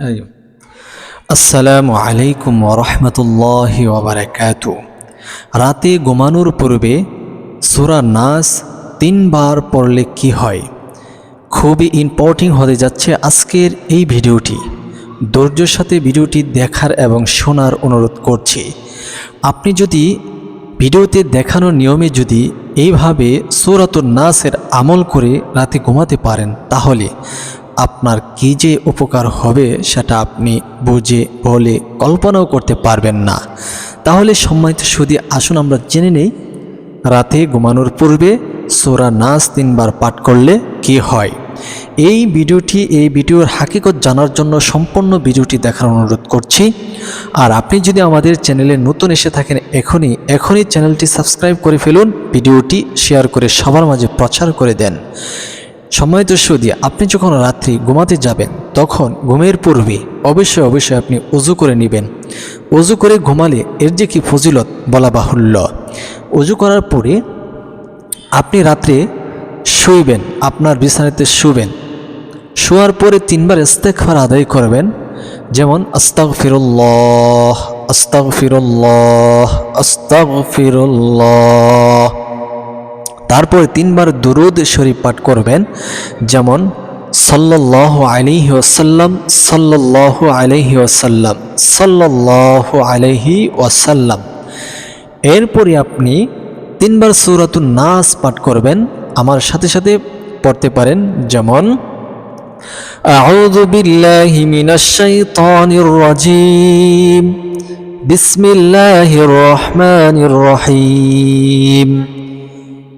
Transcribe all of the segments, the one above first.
أيوه আসসালামু আলাইকুম ওরহমতুল্লাহ ওবরাকাত রাতে ঘুমানোর পূর্বে সুরা নাস তিনবার পড়লে কি হয় খুবই ইম্পর্টেন্ট হতে যাচ্ছে আজকের এই ভিডিওটি ধৈর্যের সাথে ভিডিওটি দেখার এবং শোনার অনুরোধ করছি আপনি যদি ভিডিওতে দেখানো নিয়মে যদি এইভাবে সুরাতুর নাসের আমল করে রাতে ঘুমাতে পারেন তাহলে আপনার কী যে উপকার হবে সেটা আপনি বুঝে, বলে কল্পনাও করতে পারবেন না। তাহলে সম্মানিত সুদী, আসুন আমরা জেনে নেই, রাতে ঘুমানোর পূর্বে সোরা নাচ তিনবার পাঠ করলে কি হয়। এই ভিডিওটি, এই ভিডিওর হাকিকত জানার জন্য সম্পূর্ণ ভিডিওটি দেখার অনুরোধ করছি। আর আপনি যদি আমাদের চ্যানেলে নতুন এসে থাকেন, এখনই এখনই চ্যানেলটি সাবস্ক্রাইব করে ফেলুন, ভিডিওটি শেয়ার করে সবার মাঝে প্রচার করে দেন। সম্মানিত সুদি আপনি যখন রাত্রি ঘুমাতে যাবেন, তখন ঘুমের পূর্বে অবশ্যই অবশ্যই আপনি উজু করে নেবেন। উজু করে ঘুমালে এর যে কি ফজিলত বলা বাহুল্য। উজু করার পরে আপনি রাত্রে শুইবেন, আপনার বিছানাতে শুবেন। শোয়ার পরে তিনবার ইস্তেকফার আদায় করবেন, যেমন আস্তাগ ফিরুল্লাহ আস্তাগ ফিরুল্লাহ আস্তাগ ফিরুল্লাহ তারপর তিনবার দুরুদ শরীফ পাঠ করবেন যেমন সাল্লাহ আলহি ওসাল্লাম সাল্লাহ আলহি ওসাল্লাম সাল্লাহ আলহি ওয়াসাল্লাম এরপরে আপনি তিনবার সৌরাতুন নাস পাঠ করবেন আমার সাথে সাথে পড়তে পারেন যেমন أعوذ بالله من الشيطان الرجيم بسم الله الرحمن الرحيم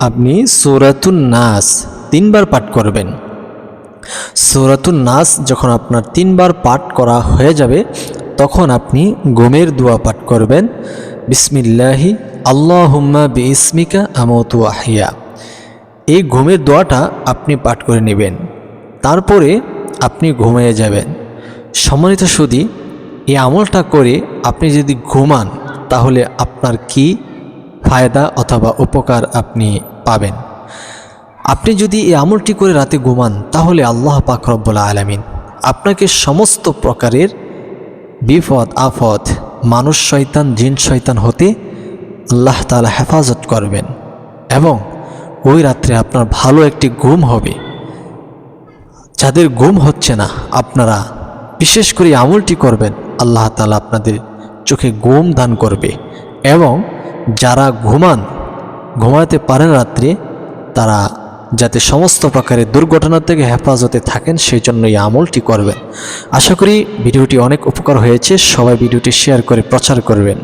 আপনি সৌরাতুন নাস তিনবার পাঠ করবেন। সৌরাতুন নাস যখন আপনার তিনবার পাঠ করা হয়ে যাবে, তখন আপনি ঘুমের দোয়া পাঠ করবেন। বিসমিল্লাহি, আল্লাহুম্মা বি ইসমিকা আমতু আহিয়া এই ঘুমের দোয়াটা আপনি পাঠ করে নেবেন। তারপরে আপনি ঘুমিয়ে যাবেন। সম্মানিত সুদী, এই আমলটা করে আপনি যদি ঘুমান, তাহলে আপনার কি ফায়দা অথবা উপকার আপনি পাবেন। আপনি যদি এই আমলটি করে রাতে ঘুমান, তাহলে আল্লাহ পাক রব্বুল আলমিন আপনাকে সমস্ত প্রকারের বিপদ আফদ মানুষ শয়তান, জিন শয়তান হতে আল্লাহ তালা হেফাজত করবেন এবং ওই রাত্রে আপনার ভালো একটি ঘুম হবে। যাদের ঘুম হচ্ছে না, আপনারা বিশেষ করে আমলটি করবেন, আল্লাহ তালা আপনাদের চোখে ঘুম দান করবে এবং যারা ঘুমান ঘুমাতে পারেন রাত্রে, তারা যাতে সমস্ত প্রকারের দুর্ঘটনা থেকে হেফাজতে থাকেন, সেই জন্য এই আমলটি করবেন। আশা করি ভিডিওটি অনেক উপকার হয়েছে। সবাই ভিডিওটি শেয়ার করে প্রচার করবেন।